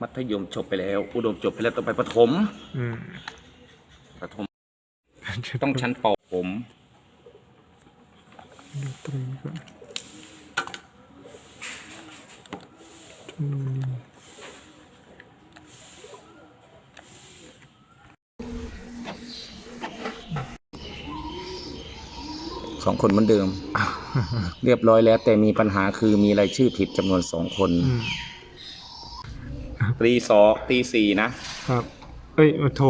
มัธยมจบไปแล้ว อุดมจบไปแล้วต้องไปประถมอืมประถมต้องชั้นปผมดูตรีก่อนอืมสองคนเหมือนเดิม เรียบร้อยแล้ว แต่มีปัญหาคือมีรายชื่อผิดจำนวนสองคน อืม ตีสองตีสี่นะครับ เอ้ยโทร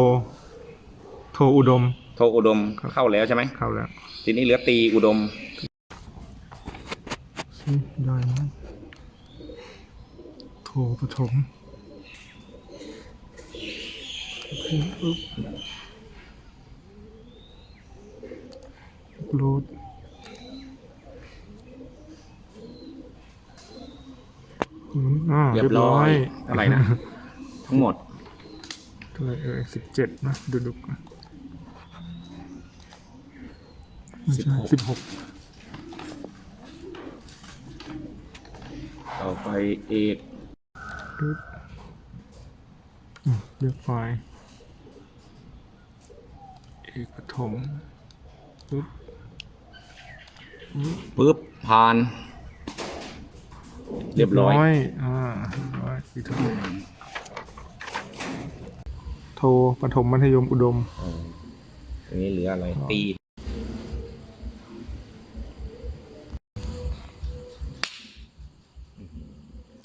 โทรอุดม โทรอุดมครับ เข้าแล้วใช่ไหมเข้าแล้วทีนี้เหลือตีอุดม สิได้ไหมโทรปฐมโอเคปึ๊บโหลด อืมอ่าเรียบร้อยอะไรนะ ทั้งหมดเท่าไหร่เออสิบเจ็ดนะดูดูก่อนไม่ใช่16สิบหกต่อไปเอกปึ๊บอืมเลือกไฟล์เอกปฐมปึ๊บปึ๊บผ่าน เรียบร้อย อ่าเรียบร้อยอีกเท่าไหร่โทรปฐมมัธยมอุดมเออทีนี้เหลืออะไร ตี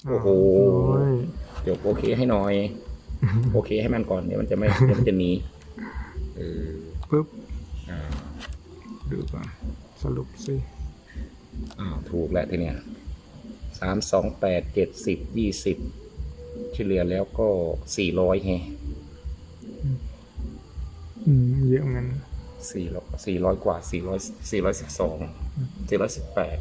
โอ้โหโอ้ยเดี๋ยวโอเคให้หน่อย โอเคให้มันก่อนเดี๋ยวมันจะไม่เดี๋ยวมันจะหนีเออปึ๊บอ่าดูก่อนสรุปสิ อ้าว ถูกแล้วทีเนี้ย สามสองแปดเจ็ดสิบยี่สิบเฉลี่ยแล้วก็สี่ร้อยไงอืมเยอะเหมือนกันสี่ร้อยสี่ร้อยกว่าสี่ร้อยสี่ร้อยสิบสองสี่ร้อยสิบแปด